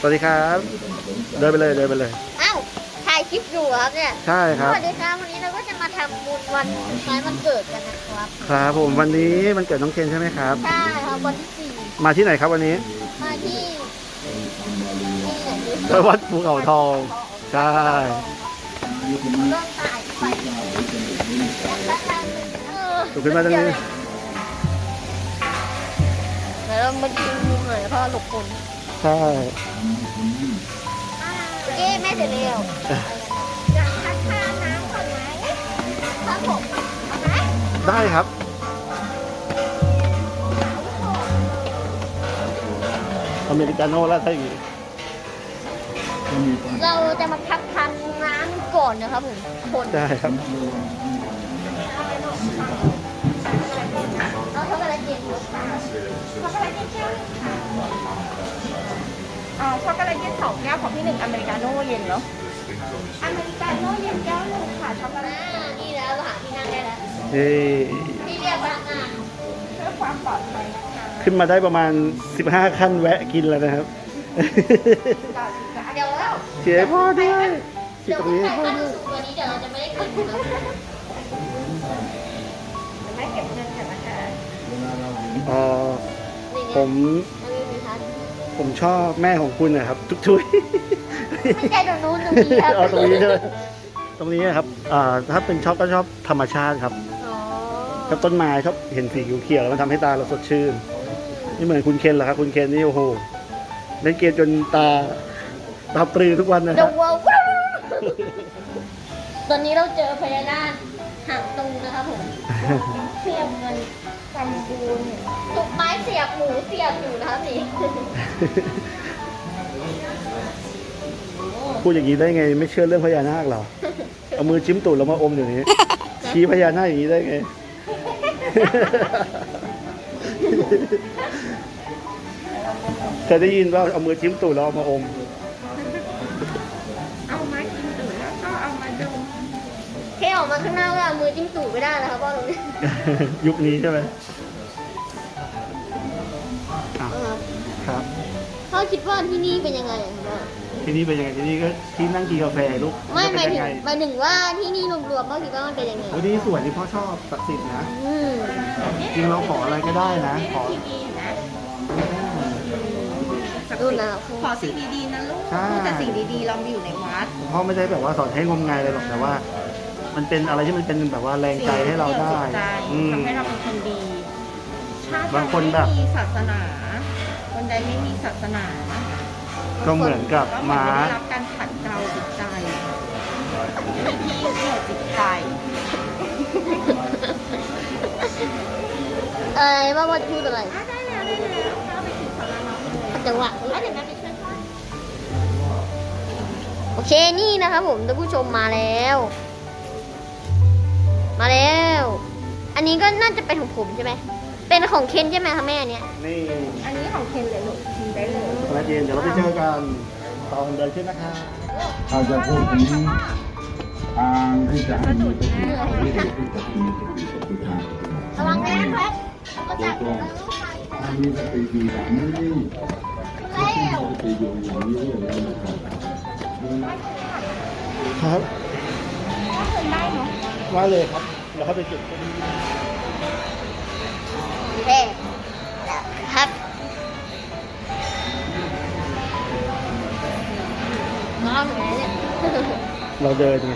สวัสดีครับ เดินไปเลยเดินไปเลย อ้าวถ่ายคลิปอยู่ครับเนี่ย ใช่คสรับ วัสดีครับวันนี้เราก็จะมาทำบุญวันคล้ายวันเกิดกันนะครับ ครับผมวันนี้มันเกิดน้องเคนใช่ไหมครับ ใช่ครับวันที่สี่มาที่ไหนครับวันนี้มาที่นี่แหละดิไปวัดภูเขาทอง ใช่ เริ่มถ่ายไปเออถูกขึ้นมาตรงนี้เดี๋ยวเรามาดูมุมหน่อยเพราะหลบคน ใช่เอ๊ะแม่เสร็จแล้วอยากทักทายน้ำก่อนไหมครับผมเอาไหมได้ครับ อเมริกาโน่แล้วถ้าอย่างนี้เราจะมาพักทานน้ำก่อนนะครับผมคน ได้ครับเอาช็อกโกแลตเย็นครับ ช็อกโกแลตเย็นแก้วหนึงค่ะอ่าช็อกโกแลตเย็นสองแก้วของพี่หนึ่งอเมริกาโน่เย็นเนาะอเมริกาโน่เย็นแก้วหนึ่งค่ะช็อกโกแลอ่าตนี่แล้วหาที่นั่งได้แล้วเฮ้ยที่เรียกพนักงานเพื่อความปลอดภัยนะคะขึ้นมาได้ประมาณ 15 ขั้นแวะกินแล้วนะครับต่อสิคะเดี๋ยวแล้วเชียร์พ่อด้วยที่เดี๋ยวตรงคุณนี้ใส่พ่อขั้นด้วยสูงกว่านี้เดี๋ยวเราจะไม่ได้ขึ้นนะเดี๋ยวแม่เก็บเงินกันนะคะ อ๋อนี่ไงผมมันมีทันผมชอบแม่ของคุณนะครับ ทุกทุยไม่ใช่ตรงนู้นตรงนี้ครับเอาตรงนี้ใช่ไหมตรงนี้ครับอ่าถ้าเป็นชอบก็ชอบธรรมชาติครับอ๋อกับต้นไม้ชอบเห็นสีเขียวๆแล้วมันทำให้ตาเราสดชื่นนี่เหมือนคุณเคนเหรอครับคุณเคนนี่โอ้โหเล่นเกมจนตาตาปรือทุกวันนะคเดี๋รัยบวว้าวตอนนี้เราเจอพญานาคหางตูนะครับผมเสียบเงิน ทำบุญตุกไม้เสียบหมูเสียบอยู่นะครับนี่พูดอย่างนี้ได้ไง ไม่เชื่อเรื่องพญานาคเหรอเอามือจิ้มตูดแล้วมาอมอย่างนี้ ชี้พญานาคอย่างนี้ได้ไง เคยได้ยินว่าเอามือจิ้มตูดแล้วเอามาอม ออกมาข้างหน้าก็เอามือจิ้มตูดไม่ได้นะครับเพราะตรงนี้ยุคนี้ใช่ไหมอะเออครับ พ่อคิดว่าที่นี่เป็นยังไงอะครับที่นี่เป็นยังไงที่นี่ก็ที่นั่งกินกาแฟลูกไม่หมายถึงเป็นยังไงหมายถึงว่าที่นี่รวมๆพ่อคิดว่ามันเป็นยังไง วันนี้สวยที่พ่อชอบศักดิ์สิทธิ์นะอืมจริงเราขออะไรก็ได้นะ ขอทีวีนะดูนะขอสิ่งดีๆนะลูกใช่ พูดแต่สิ่งดีๆเรามีอยู่ในวัด พ่อไม่ได้แบบว่าสอนให้งมงายอะไรหรอกแต่ว่า มันเป็นอะไรที่มันเป็นแบบว่าแรงใจให้เราได้สิ่งที่อืม ทำให้เราเป็นคนดีชาติบางคนแบบไม่มีศาสนา คนใดไม่มีศาสนาก็เหมือนกับก็เหมือนม้าได้รับการขัดเกลาจิตใจให้ที่ยึดเหนี่ยวจิตใจอะไรว่าว่าพูดอะไร อะได้แล้วได้แล้วเข้าไปถึงสาราน้องเลยจังหวะอะเดี๋ยวแม่ไปช่วยพ่อ โอเคนี่นะครับผมท่านผู้ชมมาแล้ว มาแล้ว อันนี้ก็น่าจะเป็นของผมใช่ไหม เป็นของเคนใช่ไหมคะแม่อันเนี้ย นี่อันนี้ของเคนเลยลูกชิมได้เลยตอนเย็นเดี๋ยวเราไปเจอกันตอนเดินขึ้นนะคะถ้าจะพูดถึงทางที่จะให้มีประสิทธิภาพที่จะมีประสิทธิภาพระวังนะครับก็จะถ้ามีสติดีแบบนี้ถ้ามีสติอยู่อย่างนี้เรื่อยๆนะครับ ครับ ก็เคยได้เนาะ ว่าเลยครับเราเข้าไปจุดโอเคครับ น้องไหนเนี่ยเราเดินไง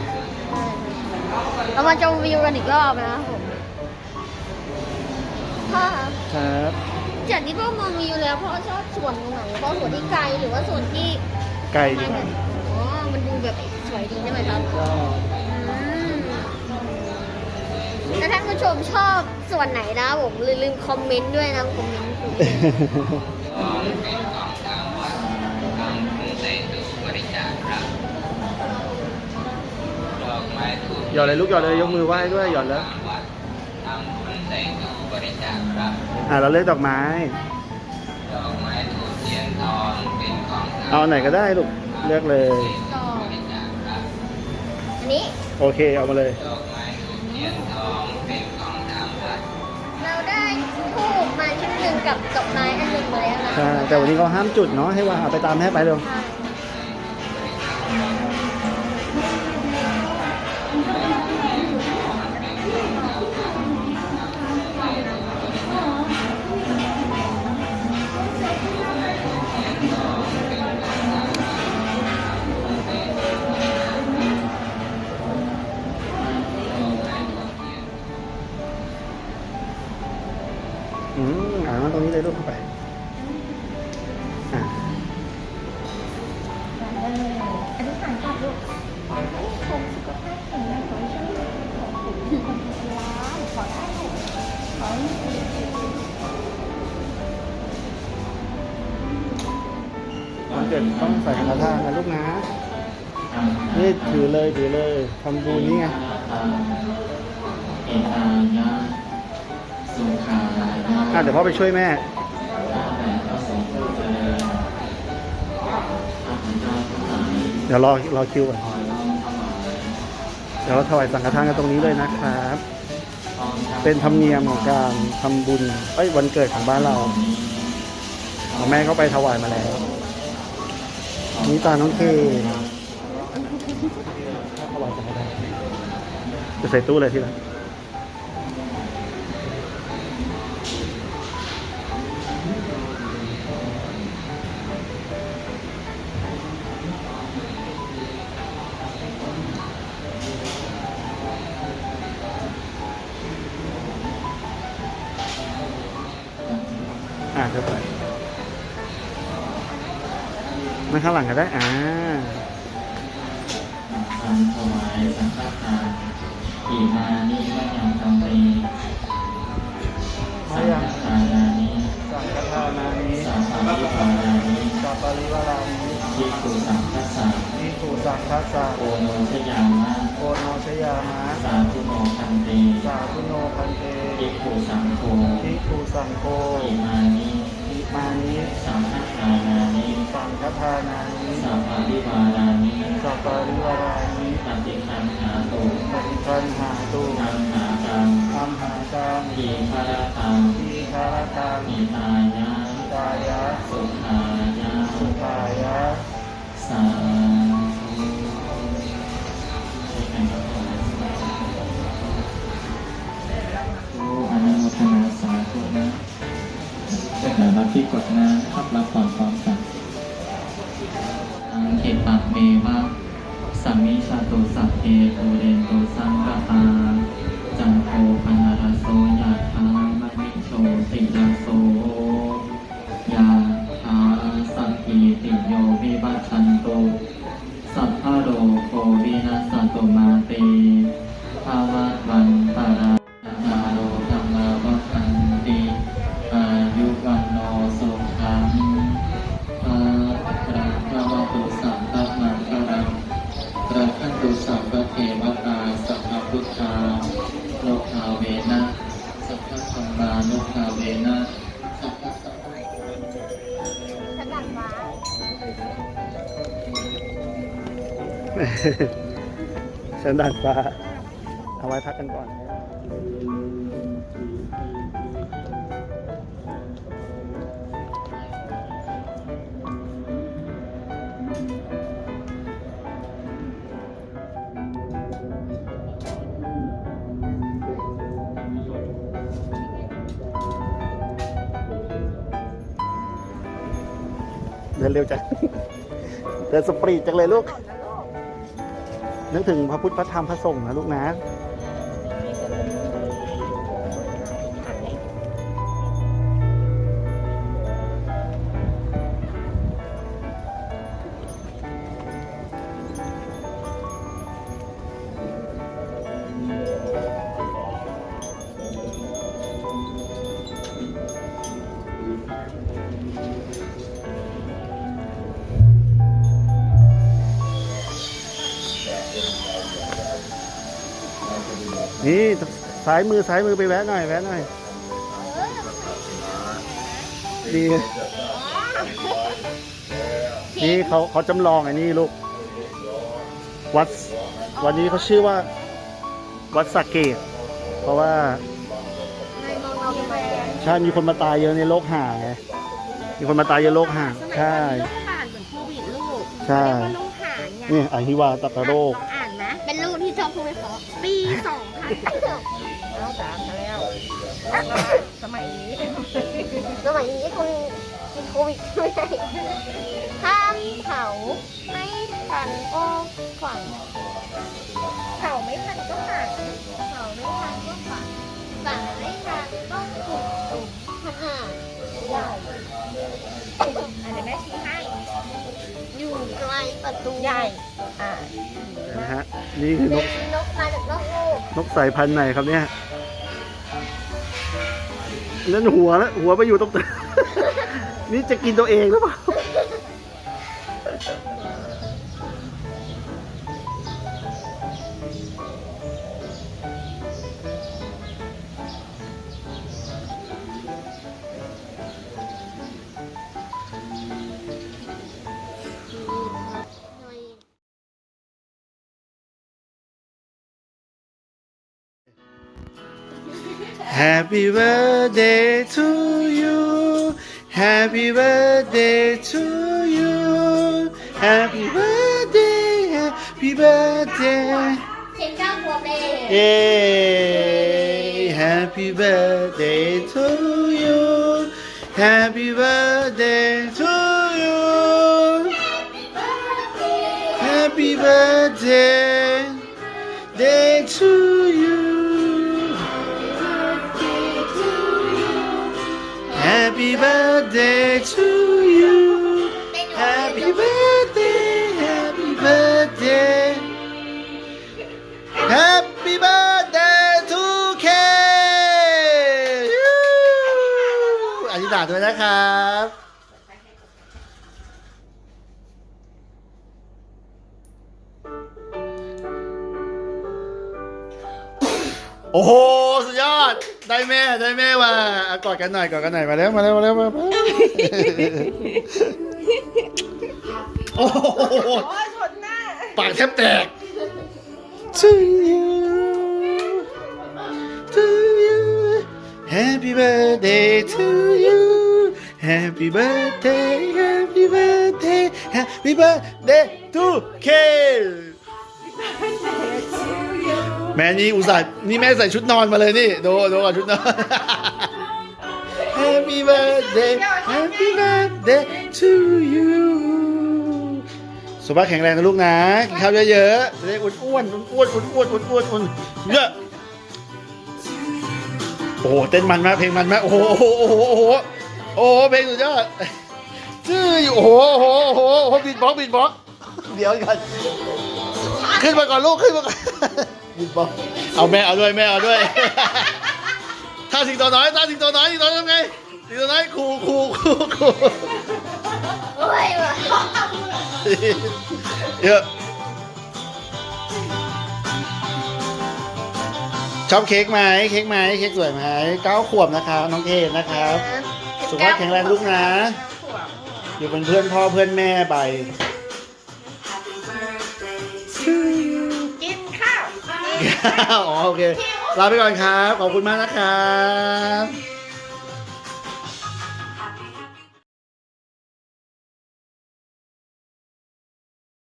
เรามาชมวิวกันอีกรอบนะครับผมพ่อครับครับจากที่พ่อมองวิวแล้วพ่อชอบส่วนตรงไหนพ่อส่วนที่ไกลหรือว่าส่วนที่ไกลมัดีนกแบว่าบอ๋อมันดูแบบสวยดีใช่ไหมครับก็อืม แล้วท่านผู้ชมชอบส่วนไหนนะผมลืมคอมเมนต์ด้วยนะคอมเมนต์หยอดเลยลูกหยอดเลยยกมือไหว้ด้วยหยอดแล้วอ่าเราเลือกดอกไม้เอาอันไหนก็ได้ลูกเลือกเลยอันนี้โอเคเอามาเลย เราได้ทูบมาชิ้นหนึ่งกับดอกไม้อันหนึ่งมาแล้วนะ ใช่แต่วันนี้เขาห้ามจุดเนาะให้ว่าเอาไปตามแม่ไปเร็ว ใช่ วันเกิดต้องใส่กระทานนะลูกนะ นี่ถือเลยถือเลยทำบุญนี่ไงเอกายะสุขายะอะเดี๋ยวพ่อไปช่วยแม่ข้าแต่พระสงฆ์ผู้เจริญข้าพเจ้าทั้งหลายเดี๋ยวรอรอคิวก่อนขอน้อมถวายเดี๋ยวเราถวายสังฆทานกันตรงนี้เลยนะครับพร้อมทั้ง เป็นธรรมเนียมของการทำบุญเอ้ยวันเกิดของบ้านเราของแม่ก็ไปถวายมาแล้วนี่ตาน้องเคถวายสังฆทจะใส่ตู้เลยที่ละอะ ข้างหลังก็ได้ อ่าสังถวายสังฆทานอิมานิมะยังตังเตสังฆทานานิสังฆทานานิสัพพะวิปานานิสัปปริวารานิทิกุสังฆสะนิภูสังฆสะโอโนชยามะโกโนชยามะสาธุโนคันเตสาธุโนพันเตทิกุสังโฆทิภูสังโฆอิ ฆทานานิสัพพะวิวารานิสัปปริวารานิปฏิคันหาตุปฏิคันหาตุธัมหากังธรรมหากังทีฆรตังทีคารตังนิตา เขปะเมวะสัมมิชาตุสัพเพปูเรนตุสังกปาจันโทปนารโสยะธามณิโชติลาโสยะธาสัพพีติโยวิวัชันตุสัพพะโรโควินัสตุมา ฉันดันฟ้าเอาไว้พักกันก่อนเดินเร็วจัง เดินสปรีดจังเลยลูก นึกถึงพระพุทธพระธรรมพระสงฆ์นะลูกนะ นี่ซ้ายมือซ้ายมือไปแวะหน่อยแวะหน่อยดีนี่เขาเขาจำลองไอ้นี่ลูก วัดวันนี้เขาชื่อว่า วัดสระเกต เพราะว่าในมองเราแฟนใช่มีคนมาตายเยอะในโลกห่างไงมีคนมาตายเยอะโลกห่างสมัยใช่ก่อนโรคระบาดเหมือนโควิดลูกใช่เรียกว่าโรคหาไงนี่อหิวาตกโรคลองอ่านนะเป็นลูกที่ชอบพูดไม่เพราะปีสองพัน เอาสามแล้วสมัยนี้สมัยนี้คงมีโควิดไม่ใช่ห้ามเผาไม่ทันก็ฝังเผาไม่ทันก็ฝังเผาไม่ทันก็ฝังฝังไม่ทันก็ขุดหลุมขนาดใหญ่อันนี้แม่ชี้ให้อยู่ไกลประตูใหญ่อ่านะฮะนี่คือนก นกสายพันธุ์ไหนครับเนี่ยนั่นหัวแล้วหัวไปอยู่ตรงนี่จะกินตัวเองหรือเปล่า Happy birthday to you Happy birthday to you Happy birthday Happy birthday เช็นเก้าขวบเลย Yay Happy birthday to you Happy birthday birthday to you Happy birthday Happy birthday Happy birthday to K อธิษฐานด้วยนะครับ โอ้โห สุดยอด ได้แม่ได้แม่มาอะกอดกันหน่อยกอดกันหน่อยมาเร็วมาเร็วมาเร็วมาเร็วโอ้โหปากแทบแตก To you To you Happy birthday to you Happy birthday Happy birthday Happy birthday to K แม่นี่อุตส่าห์นี่แม่ใส่ชุดนอนมาเลยนี่ดูดูก่อนชุดนอน Happy birthday Happy birthday to you สุขภาพแข็งแรงนะลูกนะกินข้าวเยอะๆจะได้อ้วนอ้วนอ้วนอ้วนอ้วนอ้วนอ้วนอ้วนเยอะโอ้โหเต้นมันมากเพลงมันมากโอ้โหโอ้โหโอ้โหโอ้โหโอ้โหเพลงสุดยอดชื่ออยู่โอ้โหโอ้โหโอ้โหโอ้โหบิดบล็อกบิดบล็อกเดี๋ยวก่อนขึ้นมาก่อนลูกขึ้นมาก่อน บิดบล็อกเอาแม่เอาด้วยแม่เอาด้วย ถ้าสิงโตน้อยถ้าสิงโตน้อยสิงโตน้อยทำไงสิงโตน้อยคูคูคูคูโอ้ยว่ะเยอะชอบเค้กไหมเค้กไหมเค้กสวยไหมเก้าขวบนะครับน้องเคนนะครับ สุขภาพแข็งแรงลูกนะ อยู่เป็นเพื่อนพ่อเพื่อนแม่ไป อ๋อโอเคลาไปก่อนครับ ขอบคุณมากนะครับ